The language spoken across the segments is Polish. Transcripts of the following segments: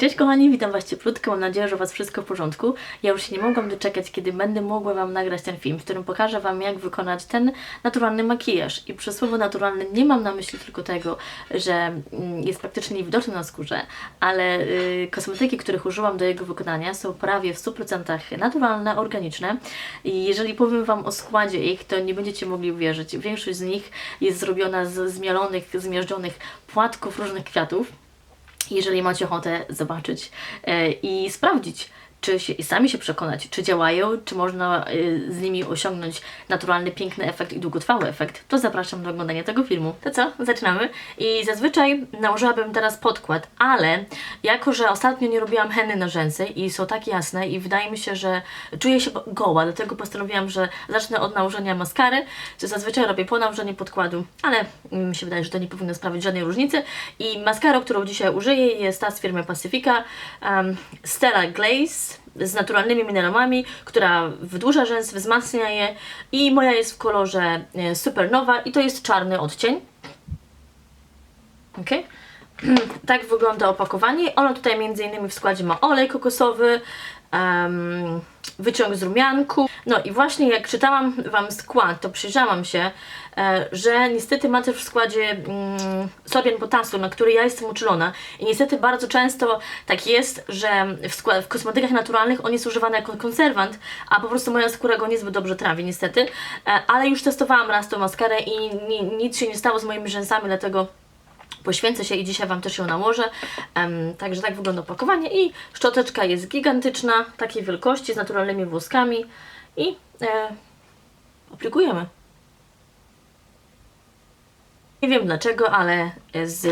Cześć kochani, witam Was cieplutko, mam nadzieję, że Was wszystko w porządku. Ja już się nie mogłam doczekać, kiedy będę mogła Wam nagrać ten film, w którym pokażę Wam, jak wykonać ten naturalny makijaż. I przez słowo naturalny nie mam na myśli tylko tego, że mm, jest praktycznie niewidoczny na skórze, ale y, kosmetyki, których użyłam do jego wykonania są prawie w 100% naturalne, organiczne. I jeżeli powiem Wam o składzie ich, to nie będziecie mogli uwierzyć. Większość z nich jest zrobiona z zmielonych, zmiażdżonych płatków różnych kwiatów jeżeli macie ochotę zobaczyć e, i sprawdzić, czy się, i sami się przekonać, czy działają, czy można e, z nimi osiągnąć naturalny, piękny efekt i długotrwały efekt, to zapraszam do oglądania tego filmu. To co? Zaczynamy. I zazwyczaj nałożyłabym teraz podkład, ale jako, że ostatnio nie robiłam henny na rzęsy i są tak jasne i wydaje mi się, że czuję się goła, dlatego postanowiłam, że zacznę od nałożenia maskary, co zazwyczaj robię po nałożeniu podkładu, ale mi się wydaje, że to nie powinno sprawić żadnej różnicy. I maskarą, którą dzisiaj użyję jest ta z firmy Pacifica um, Stella Glaze z naturalnymi minerałami, która wydłuża rzęsy, wzmacnia je i moja jest w kolorze e, Supernowa i to jest czarny odcień. Ok. tak wygląda opakowanie. Ono tutaj między innymi w składzie ma olej kokosowy, em, wyciąg z rumianku. No i właśnie jak czytałam Wam skład, to przyjrzałam się, e, że niestety ma też w składzie mm, sorbian potasu, na który ja jestem uczulona. I niestety bardzo często tak jest, że w, skład, w kosmetykach naturalnych on jest używany jako konserwant, a po prostu moja skóra go niezbyt dobrze trawi niestety. E, ale już testowałam raz tą maskarę i ni, nic się nie stało z moimi rzęsami, dlatego poświęcę się i dzisiaj Wam też ją nałożę. Em, także tak wygląda opakowanie i szczoteczka jest gigantyczna, takiej wielkości, z naturalnymi włoskami i e, aplikujemy. Nie wiem dlaczego, ale z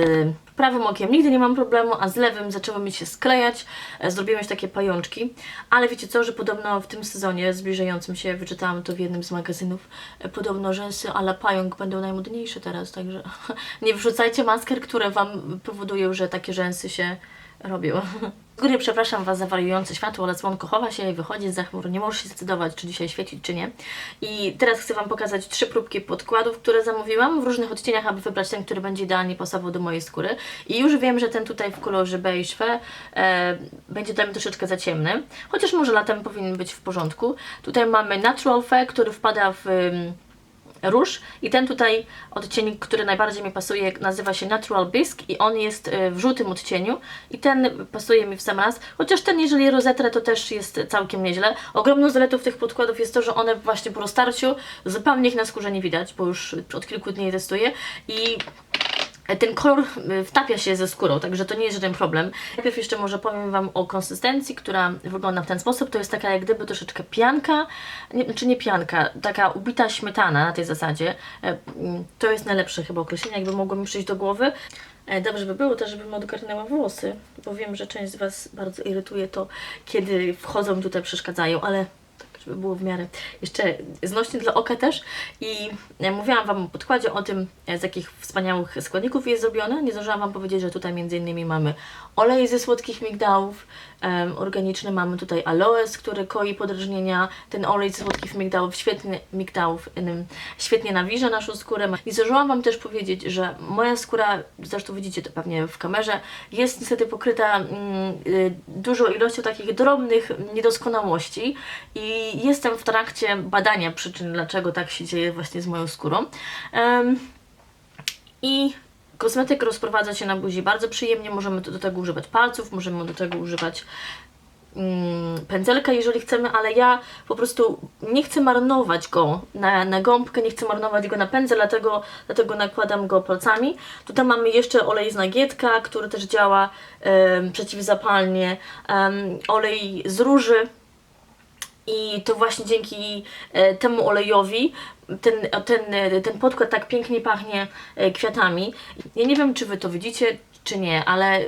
prawym okiem nigdy nie mam problemu, a z lewym zaczęły mi się sklejać. E, Zrobiłem już takie pajączki. Ale wiecie co, że podobno w tym sezonie zbliżającym się, wyczytałam to w jednym z magazynów, e, podobno rzęsy ale pająk będą najmodniejsze teraz, także nie wrzucajcie masker, które Wam powodują, że takie rzęsy się robią. Góry przepraszam Was za wariujące światło, ale słonko chowa się i wychodzi za chmur. Nie możesz się zdecydować, czy dzisiaj świecić, czy nie. I teraz chcę Wam pokazać trzy próbki podkładów, które zamówiłam w różnych odcieniach, aby wybrać ten, który będzie idealnie pasował do mojej skóry. I już wiem, że ten tutaj w kolorze beige e, będzie dla mnie troszeczkę za ciemny, chociaż może latem powinien być w porządku. Tutaj mamy natural fe, który wpada w... ym, róż. I ten tutaj odcień, który najbardziej mi pasuje nazywa się Natural Bisque i on jest y, w żółtym odcieniu. I ten pasuje mi w sam raz, chociaż ten jeżeli rozetrę to też jest całkiem nieźle. Ogromną zaletą tych podkładów jest to, że one właśnie po roztarciu zupełnie ich na skórze nie widać, bo już od kilku dni je testuję. I ten kolor y, wtapia się ze skórą, także to nie jest żaden problem. Najpierw jeszcze może powiem Wam o konsystencji, która wygląda w ten sposób. To jest taka jak gdyby troszeczkę pianka, nie, czy nie pianka, taka ubita śmietana na tej zasadzie. E, mm, To jest najlepsze chyba określenie, jakby mogło mi przyjść do głowy. E, Dobrze by było też, żebym odgarnęła włosy, bo wiem, że część z Was bardzo irytuje to, kiedy wchodzą tutaj przeszkadzają, ale żeby było w miarę jeszcze znośnie dla oka też. I e, mówiłam Wam o podkładzie, o tym, e, z jakich wspaniałych składników jest zrobione. Nie zdążyłam Wam powiedzieć, że tutaj między innymi mamy olej ze słodkich migdałów, em, organiczny mamy tutaj aloes, który koi podrażnienia. Ten olej ze słodkich migdałów, świetnie, migdałów, em, świetnie nawilża naszą skórę. I zdążyłam Wam też powiedzieć, że moja skóra, zresztą widzicie to pewnie w kamerze, jest niestety pokryta y, dużą ilością takich drobnych niedoskonałości i jestem w trakcie badania przyczyn, dlaczego tak się dzieje właśnie z moją skórą. I kosmetyk rozprowadza się na buzi bardzo przyjemnie, możemy do tego używać palców, możemy do tego używać mm, pędzelka, jeżeli chcemy, ale ja po prostu nie chcę marnować go na, na gąbkę, nie chcę marnować go na pędzel, dlatego, dlatego nakładam go palcami. Tutaj mamy jeszcze olej z nagietka, który też działa em, przeciwzapalnie, em, olej z róży, i to właśnie dzięki e, temu olejowi ten, ten, e, ten podkład tak pięknie pachnie e, kwiatami. Ja nie wiem, czy Wy to widzicie, czy nie, ale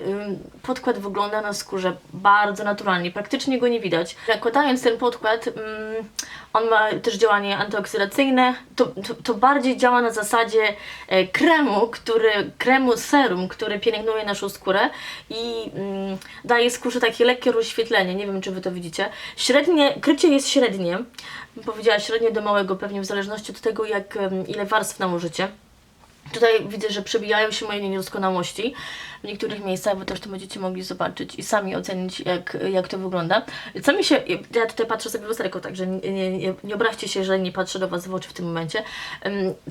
podkład wygląda na skórze bardzo naturalnie, praktycznie go nie widać. Nakładając ten podkład, on ma też działanie antyoksydacyjne, to, to, to bardziej działa na zasadzie e, kremu, który, kremu serum, który pielęgnuje naszą skórę i daje skórze takie lekkie rozświetlenie, nie wiem czy Wy to widzicie. Średnie, krycie jest średnie, powiedziała średnie do małego pewnie w zależności od tego jak, ile warstw nałożycie. Tutaj widzę, że przebijają się moje niedoskonałości w niektórych miejscach, wy też to będziecie mogli zobaczyć i sami ocenić, jak, jak to wygląda. Co mi się, ja tutaj patrzę sobie w lusterko, także nie, nie, nie, obraźcie się, że nie patrzę do Was w oczy w tym momencie.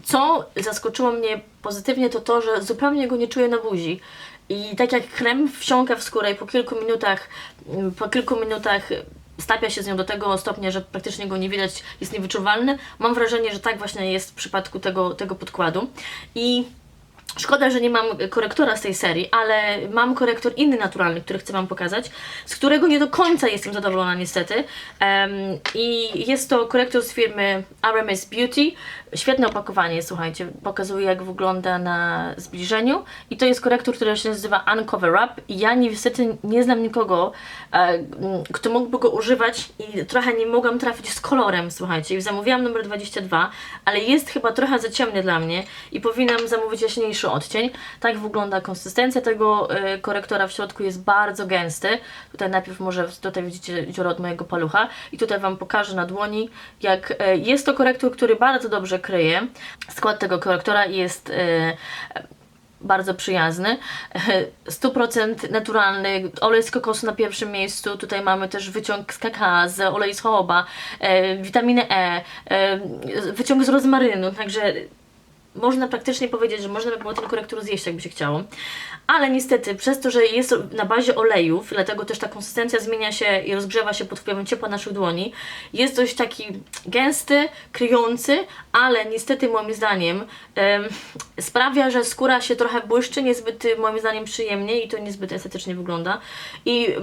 Co zaskoczyło mnie pozytywnie, to to, że zupełnie go nie czuję na buzi. I tak jak krem wsiąka w skórę i po kilku minutach, po kilku minutach stapia się z nią do tego stopnia, że praktycznie go nie widać, jest niewyczuwalny. Mam wrażenie, że tak właśnie jest w przypadku tego, tego podkładu. I Szkoda, że nie mam korektora z tej serii, ale mam korektor inny naturalny, który chcę Wam pokazać, z którego nie do końca jestem zadowolona niestety. Em, I jest to korektor z firmy RMS Beauty. Świetne opakowanie, słuchajcie, pokazuje jak wygląda na zbliżeniu. I to jest korektor, który się nazywa Uncover Up. I ja niestety nie znam nikogo, e, kto mógłby go używać i trochę nie mogłam trafić z kolorem, słuchajcie. I zamówiłam numer 22, ale jest chyba trochę za ciemny dla mnie i powinnam zamówić jaśniejszy odcień. Tak wygląda konsystencja tego e, korektora w środku jest bardzo gęsty. Tutaj najpierw może tutaj widzicie dziurę od mojego palucha i tutaj Wam pokażę na dłoni, jak e, jest to korektor, który bardzo dobrze kryje. Skład tego korektora jest e, bardzo przyjazny. 100% naturalny, olej z kokosu na pierwszym miejscu. Tutaj mamy też wyciąg z kakao, z olej z jojoba, e, witaminę E, e, wyciąg z rozmarynu, także można praktycznie powiedzieć, że można by było ten korektor zjeść, jakby się chciało. Ale niestety, przez to, że jest na bazie olejów, dlatego też ta konsystencja zmienia się i rozgrzewa się pod wpływem ciepła naszych dłoni, jest dość taki gęsty, kryjący, ale niestety moim zdaniem em, sprawia, że skóra się trochę błyszczy, niezbyt moim zdaniem przyjemnie i to niezbyt estetycznie wygląda. I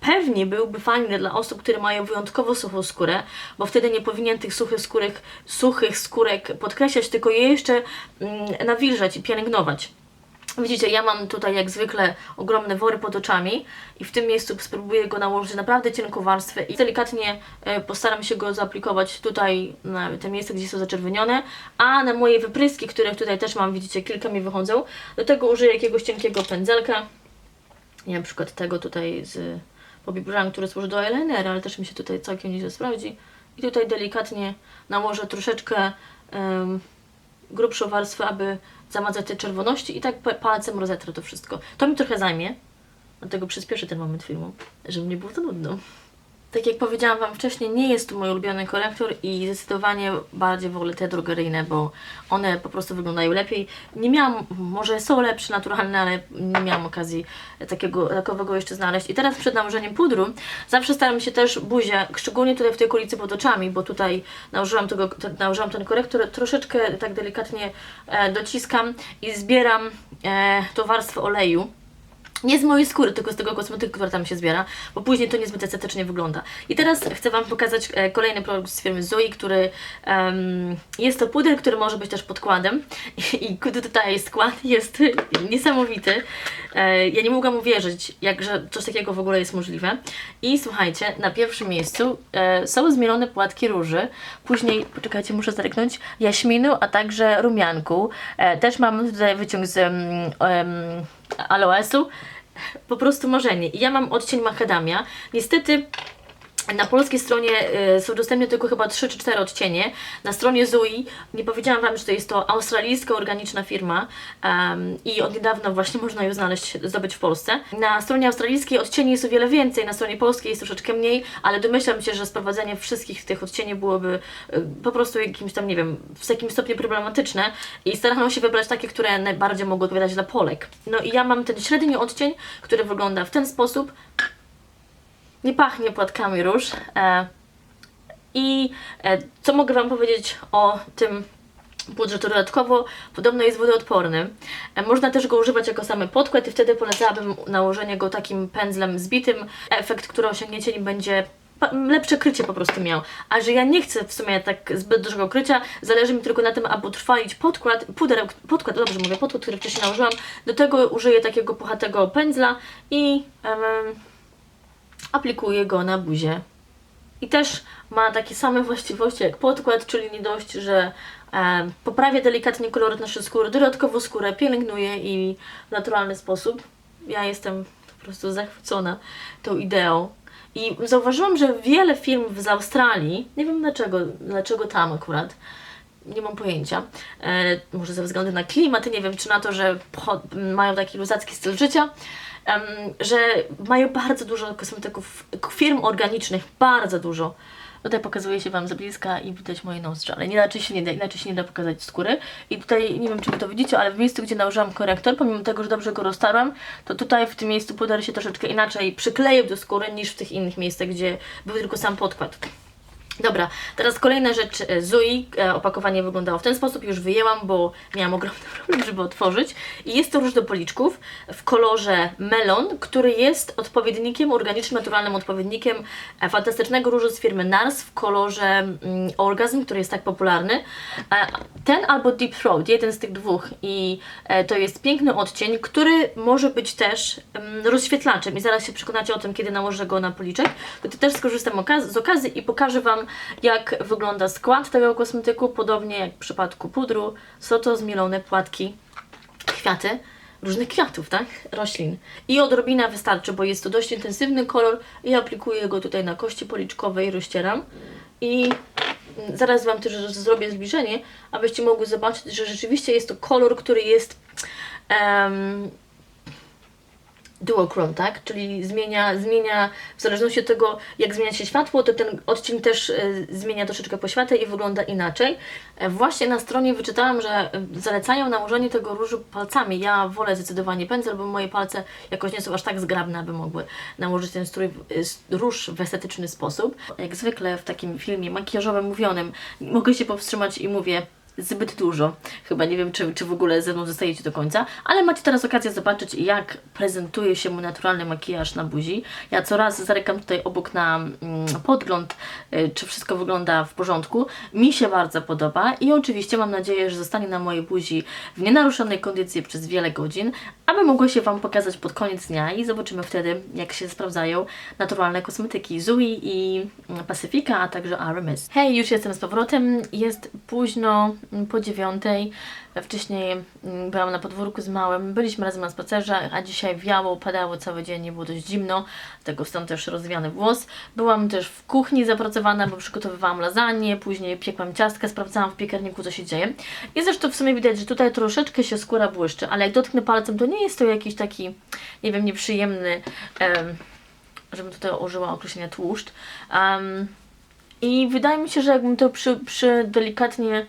pewnie byłby fajny dla osób, które mają wyjątkowo suchą skórę, bo wtedy nie powinien tych suchych skórek, suchych skórek podkreślać, tylko je jeszcze nawilżać i pielęgnować. Widzicie, ja mam tutaj jak zwykle ogromne wory pod oczami i w tym miejscu spróbuję go nałożyć naprawdę cienką warstwę i delikatnie e, postaram się go zaaplikować tutaj na te miejsca, gdzie są zaczerwienione, a na moje wypryski, które tutaj też mam, widzicie, kilka mi wychodzą, do tego użyję jakiegoś cienkiego pędzelka, nie na przykład tego tutaj z Bobbi Brown, który służy do eyelinera, ale też mi się tutaj całkiem nieźle sprawdzi. I tutaj delikatnie nałożę troszeczkę grubszą warstwę, aby zamazać te czerwoności i tak pa- palcem rozetrę to wszystko. To mi trochę zajmie, dlatego przyspieszę ten moment filmu, żeby nie było to nudno. Tak jak powiedziałam Wam wcześniej, nie jest to mój ulubiony korektor i zdecydowanie bardziej wolę te drogeryjne, bo one po prostu wyglądają lepiej. Nie miałam, może są lepsze, naturalne, ale nie miałam okazji takiego takowego jeszcze znaleźć. I teraz przed nałożeniem pudru zawsze staram się też buzię, szczególnie tutaj w tej okolicy pod oczami, bo tutaj nałożyłam, tego, te, nałożyłam ten korektor, troszeczkę tak delikatnie e, dociskam i zbieram e, tą warstwę oleju. Nie z mojej skóry, tylko z tego kosmetyku, który tam się zbiera, bo później to niezbyt estetycznie wygląda. I teraz chcę Wam pokazać e, kolejny produkt z firmy Zoe, który em, jest to puder, który może być też podkładem. I, tutaj skład jest niesamowity. E, ja nie mogłam uwierzyć, jak, że coś takiego w ogóle jest możliwe. I słuchajcie, na pierwszym miejscu e, są zmielone płatki róży, później, poczekajcie, muszę zerknąć, jaśminu, a także rumianku. E, też mam tutaj wyciąg z em, em, aloesu, po prostu marzenie. I ja mam odcień macadamia. Niestety na polskiej stronie y, są dostępne tylko chyba 3 czy 4 odcienie. Na stronie Zui nie powiedziałam Wam, że to jest to australijska organiczna firma em, i od niedawna właśnie można ją znaleźć, zdobyć w Polsce. Na stronie australijskiej odcieni jest o wiele więcej, na stronie polskiej jest troszeczkę mniej, ale domyślam się, że sprowadzenie wszystkich tych odcieni byłoby y, po prostu jakimś tam, nie wiem, w jakimś stopniu problematyczne i starano się wybrać takie, które najbardziej mogły odpowiadać dla Polek. No i ja mam ten średni odcień, który wygląda w ten sposób nie pachnie płatkami róż. E, I e, co mogę Wam powiedzieć o tym pudrze, to dodatkowo podobno jest wodoodporny. E, można też go używać jako samy podkład i wtedy polecałabym nałożenie go takim pędzlem zbitym. Efekt, który osiągniecie nim będzie lepsze krycie po prostu miał. A że ja nie chcę w sumie tak zbyt dużego krycia, zależy mi tylko na tym, aby utrwalić podkład, puder, podkład, dobrze mówię, podkład, który wcześniej nałożyłam. Do tego użyję takiego puchatego pędzla i em, aplikuję go na buzię. I też ma takie same właściwości jak podkład, czyli nie dość, że e, poprawia delikatnie koloryt naszej skóry, dodatkowo skórę pielęgnuje i w naturalny sposób. Ja jestem po prostu zachwycona tą ideą. I zauważyłam, że wiele firm z Australii, nie wiem dlaczego, dlaczego tam akurat, nie mam pojęcia. E, może ze względu na klimat, nie wiem, czy na to, że mają taki luzacki styl życia, że mają bardzo dużo kosmetyków, firm organicznych, bardzo dużo. Tutaj pokazuje się Wam z bliska i widać moje nozdrza, ale inaczej się nie da, inaczej się nie da pokazać skóry. I tutaj, nie wiem czy Wy to widzicie, ale w miejscu, gdzie nałożyłam korektor, pomimo tego, że dobrze go roztarłam, to tutaj w tym miejscu puder się troszeczkę inaczej przykleił do skóry niż w tych innych miejscach, gdzie był tylko sam podkład. Dobra, teraz kolejna rzecz e, Zui. E, Opakowanie wyglądało w ten sposób, już wyjęłam, bo miałam ogromny problem, żeby otworzyć. I jest to róż do policzków w kolorze melon, który jest odpowiednikiem, organicznym, naturalnym odpowiednikiem e, fantastycznego różu z firmy NARS w kolorze mm, Orgasm, który jest tak popularny. Ten albo Deep Throat, jeden z tych dwóch. I to jest piękny odcień, który może być też mm, rozświetlaczem. I zaraz się przekonacie o tym, kiedy nałożę go na policzek. To też skorzystam z okazji i pokażę Wam, jak wygląda skład tego kosmetyku. Podobnie jak w przypadku pudru, są to zmielone płatki, kwiaty, różnych kwiatów, tak? Roślin. I odrobina wystarczy, bo jest to dość intensywny kolor i aplikuję go tutaj na kości policzkowej, rozcieram. I mm, zaraz Wam też zrobię zbliżenie, abyście mogły zobaczyć, że rzeczywiście jest to kolor, który jest em, duochrome, tak? Czyli zmienia, zmienia w zależności od tego, jak zmienia się światło, to ten odcień też e, zmienia troszeczkę poświatę i wygląda inaczej. E, właśnie na stronie wyczytałam, że e, zalecają nałożenie tego różu palcami. Ja wolę zdecydowanie pędzel, bo moje palce jakoś nie są aż tak zgrabne, aby mogły nałożyć ten strój, róż w estetyczny sposób. Jak zwykle w takim filmie makijażowym mówionym mogę się powstrzymać i mówię zbyt dużo. Chyba nie wiem, czy, czy w ogóle ze mną zostajecie do końca, ale macie teraz okazję zobaczyć, jak prezentuje się mój naturalny makijaż na buzi. Ja coraz zarykam tutaj obok na mm, podgląd, y, czy wszystko wygląda w porządku. Mi się bardzo podoba i oczywiście mam nadzieję, że zostanie na mojej buzi w nienaruszonej kondycji przez wiele godzin, aby mogło się Wam pokazać pod koniec dnia i zobaczymy wtedy, jak się sprawdzają naturalne kosmetyki Zui i mm, Pacifica, a także RMS. Hej, już jestem z powrotem. Jest późno, po dziewiątej. Wcześniej mm, byłam na podwórku z małym, byliśmy razem na spacerze, a dzisiaj wiało, padało cały dzień, nie było dość zimno, tego stąd też rozwiany włos. Byłam też w kuchni zapracowana, bo przygotowywałam lasagne, później piekłam ciastka, sprawdzałam w piekarniku, co się dzieje. I zresztą w sumie widać, że tutaj troszeczkę się skóra błyszczy, ale jak dotknę palcem, to nie jest to jakiś taki, nie wiem, nieprzyjemny, em, żebym tutaj użyła określenia tłuszcz. Em, I wydaje mi się, że jakbym to przy, przy delikatnie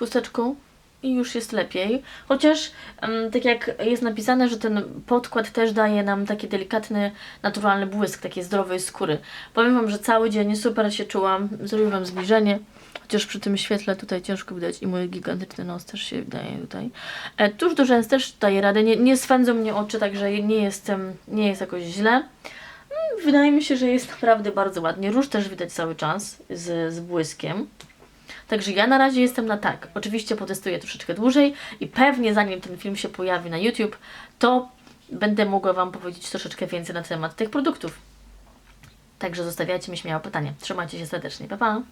chusteczką i już jest lepiej. Chociaż tak jak jest napisane, że ten podkład też daje nam taki delikatny, naturalny błysk takiej zdrowej skóry. Powiem Wam, że cały dzień super się czułam. Zrobię Wam zbliżenie. Chociaż przy tym świetle tutaj ciężko widać i mój gigantyczny nos też się wydaje tutaj. E, tuż do rzęs też daje radę. Nie, nie swędzą mnie oczy, także nie jestem, nie jest jakoś źle. Mm, Wydaje mi się, że jest naprawdę bardzo ładnie. Róż też widać cały czas z, z błyskiem. Także ja na razie jestem na tak. Oczywiście potestuję troszeczkę dłużej i pewnie zanim ten film się pojawi na YouTube, to będę mogła Wam powiedzieć troszeczkę więcej na temat tych produktów. Także zostawiajcie mi śmiało pytania. Trzymajcie się serdecznie. Pa, pa!